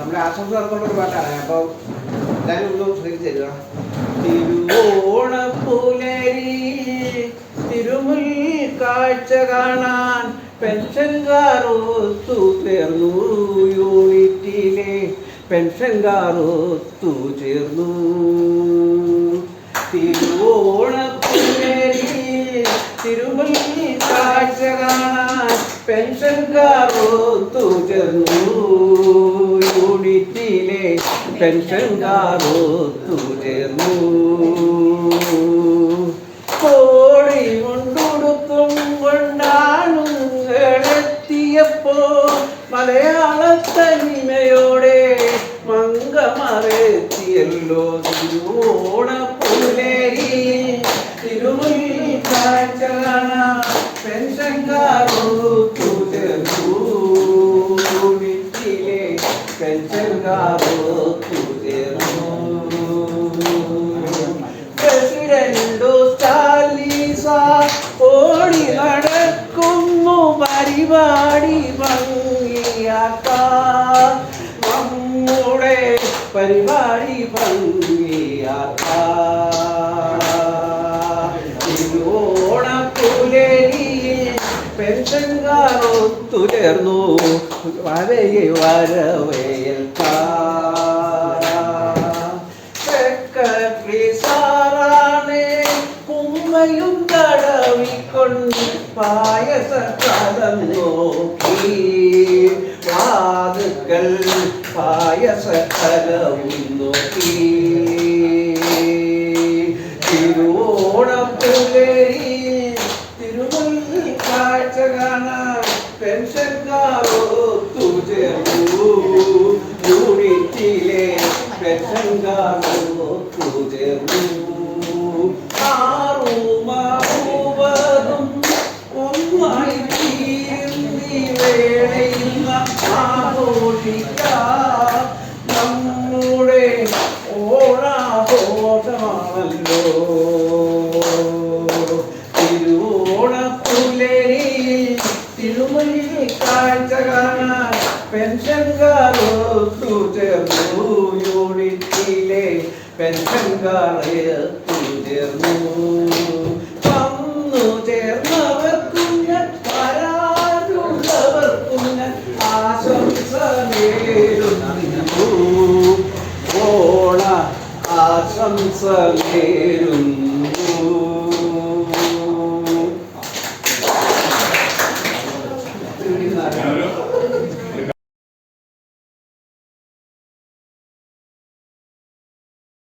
നമ്മുടെ ആശംസ നടത്തുന്ന ഒരു പാട്ടാണ്. അപ്പോൾ എല്ലാവരും ഒന്ന് ശ്രദ്ധിച്ച് തരിക തിരുവോണപ്പുലരി തിരുമുൽ കാഴ്ച കാണാൻ പെൻഷൻകാർ തൂ ചേർന്നു യൂണിറ്റിലെ പെൻഷൻകാർ ഒത്തു ചേർന്നു. തിരുവോണപ്പുലരി തിരുമുൽ കാഴ്ച കാണാൻ പെൻഷൻകാർ ഒത്തു ചേർന്നു പെൻഷൻകാർ ഒത്തു ചേർന്നു കോടി കൊണ്ടുടുക്കും കൊണ്ടാണുങ്ങളെത്തിയപ്പോ മലയാള തനിമയോടെ മങ്കമറെത്തിയല്ലോ തിരുവോണപ്പുലരി തിരുമുൽ കാഴ്ച പെൻഷൻകാരൊത്തു ഓടി നടക്കുന്നു പരിപാടി ഭംഗിയാക്ക. നമ്മുടെ പരിപാടി ഭംഗിയാക്ക. പെൻഷൻകാരൊത്തു ചേർന്നു വരയെ സെക്രട്ടറി തടവിക്കൊണ്ട് പായസ കലം നോക്കി. വാതുക്കൾ പായസ കലവും നോക്കി തിരുവോണപ്പുലരി തിരുമുൽ കാഴ്ച കാണാൻ പെൻഷൻകാരൊത്തു തുജൂ യൂണിറ്റിലെ പെൻഷൻകാരൊത്തു വേളയിൽ ആഘോഷിക്കാം നമ്മുടെ ഓണാഘോഷമാണല്ലോ തിരുവോണപ്പുലരി തിരുമലി കാഴ്ച കാണാൻ പെൻഷൻകാരൊത്തു ചേർന്നു യൂണിറ്റിലെ പെൻഷൻകാരൊത്തു ചേർന്നു sangue